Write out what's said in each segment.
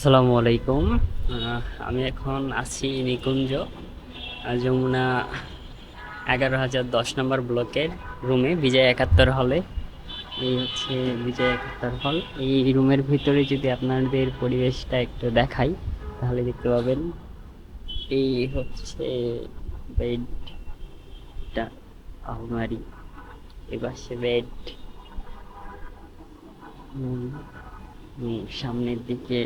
আসসালামু আলাইকুম। আমি এখন আছি নিকুঞ্জ যমুনা এগারো হাজার দশ নম্বর ব্লকের রুমে, বিজয় একাত্তর হলে। এই হচ্ছে বিজয় একাত্তর হল। এই রুমের ভিতরে যদি আপনাদের পরিবেশটা একটু দেখাই, তাহলে দেখতে পাবেন। এই হচ্ছে বেডটা, আলমারি। এবার সে বেড। সামনের দিকে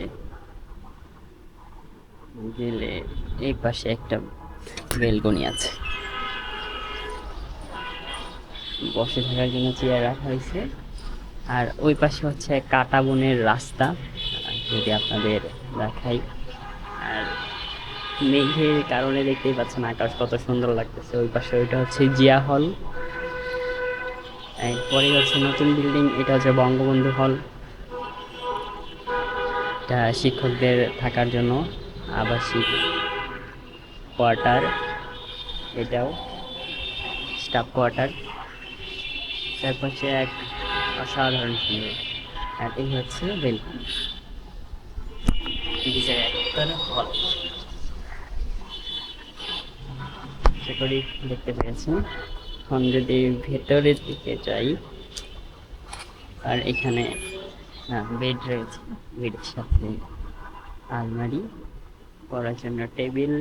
গেলে এই পাশে একটা বেলকনি আছে। বসে থাকার জন্য চেয়ার রাখা হয়েছে। আর ওই পাশে হচ্ছে কাটা বনের রাস্তা, যদি আপনাদের দেখাই। আর মেঘের কারণে দেখতেই পাচ্ছেন আকাশ কত সুন্দর লাগতেছে। ওই পাশে ওইটা হচ্ছে জিয়া হল। এরপরে হচ্ছে নতুন বিল্ডিং, এটা হচ্ছে বঙ্গবন্ধু হল। এটা শিক্ষকদের থাকার জন্য। আবাসিক কোয়ার্টার, এটাও স্টাফ কোয়ার্টার। হচ্ছে এক অসাধারণ সুন্দর আর এই হচ্ছে করি দেখতে পেয়েছেন এখন যদি ভেতরের দিকে যাই, আর এখানে বেড রয়েছে বেডের সাথে আলমারি। করার জন্য টেবিল